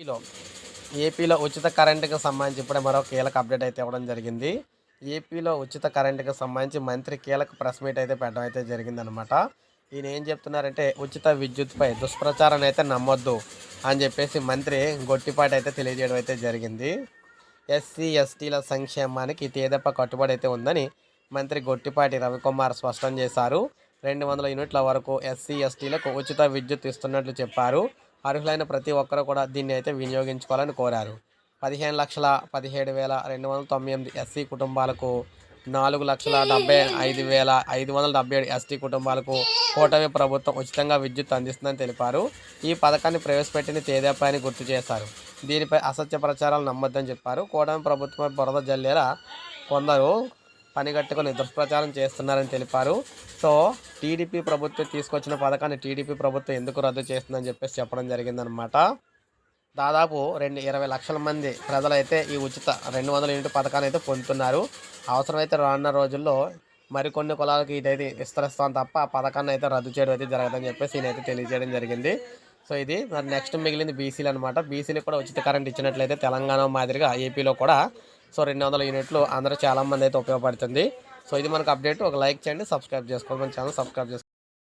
ఏపీలో ఏపీలో ఉచిత కరెంటుకు సంబంధించి ఇప్పుడే మరో కీలక అప్డేట్ అయితే ఇవ్వడం జరిగింది. ఏపీలో ఉచిత కరెంటుకు సంబంధించి మంత్రి కీలక ప్రెస్ మీట్ అయితే పెట్టడం అయితే జరిగిందనమాట ఈయన ఏం చెప్తున్నారంటే ఉచిత విద్యుత్పై దుష్ప్రచారం అయితే నమ్మొద్దు అని చెప్పేసి మంత్రి గొట్టిపాటి అయితే తెలియజేయడం అయితే జరిగింది. ఎస్సీ ఎస్టీల సంక్షేమానికి తేదప్ప కట్టుబడి అయితే ఉందని మంత్రి గొట్టిపాటి రవికుమార్ స్పష్టం చేశారు. రెండు వందల యూనిట్ల వరకు ఎస్సీ ఎస్టీలకు ఉచిత విద్యుత్ ఇస్తున్నట్లు చెప్పారు. అర్హులైన ప్రతి ఒక్కరూ కూడా దీన్ని అయితే వినియోగించుకోవాలని కోరారు. పదిహేను లక్షల పదిహేడు వేల రెండు వందల తొంభై ఎనిమిది ఎస్సీ కుటుంబాలకు నాలుగు లక్షల డెబ్బై ఐదు వేల ఐదు వందల డెబ్బై ఏడు ఎస్టీ కుటుంబాలకు కూటమి ప్రభుత్వం ఉచితంగా విద్యుత్ అందిస్తుందని తెలిపారు. ఈ పథకాన్ని ప్రవేశపెట్టిన తేదేపా అని గుర్తు చేశారు. దీనిపై అసత్య ప్రచారాలు నమ్మొద్దని చెప్పారు. కూటమి ప్రభుత్వం బురద జల్లేలా కొందరు పనిగట్టుకుని దుష్ప్రచారం చేస్తున్నారని తెలిపారు. సో టీడీపీ ప్రభుత్వం తీసుకొచ్చిన పథకాన్ని టీడీపీ ప్రభుత్వం ఎందుకు రద్దు చేస్తుందని చెప్పేసి చెప్పడం జరిగిందనమాట దాదాపు రెండు ఇరవై లక్షల మంది ప్రజలైతే ఈ ఉచిత రెండు వందల యూనిట్ పథకాన్ని అయితే పొందుతున్నారు. అవసరమైతే రానున్న రోజుల్లో మరికొన్ని కులాలకు ఇదైతే విస్తరిస్తాం తప్ప ఆ పథకాన్ని అయితే రద్దు చేయడం అయితే జరగదని చెప్పేసి ఈయనైతే తెలియజేయడం జరిగింది. సో ఇది మరి నెక్స్ట్ మిగిలింది బీసీలు అనమాట బీసీలకు కూడా ఉచిత కరెంట్ ఇచ్చినట్లయితే తెలంగాణ మాదిరిగా ఏపీలో కూడా సో రెండు వందల యూనిట్లు అందరూ చాలామంది అయితే ఉపయోగపడుతుంది. సో ఇది మనకు అప్డేట్. ఒక లైక్ చేయండి సబ్స్క్రైబ్ చేసుకోండి. మన ఛానల్ సబ్స్క్రైబ్ చేసుకోండి.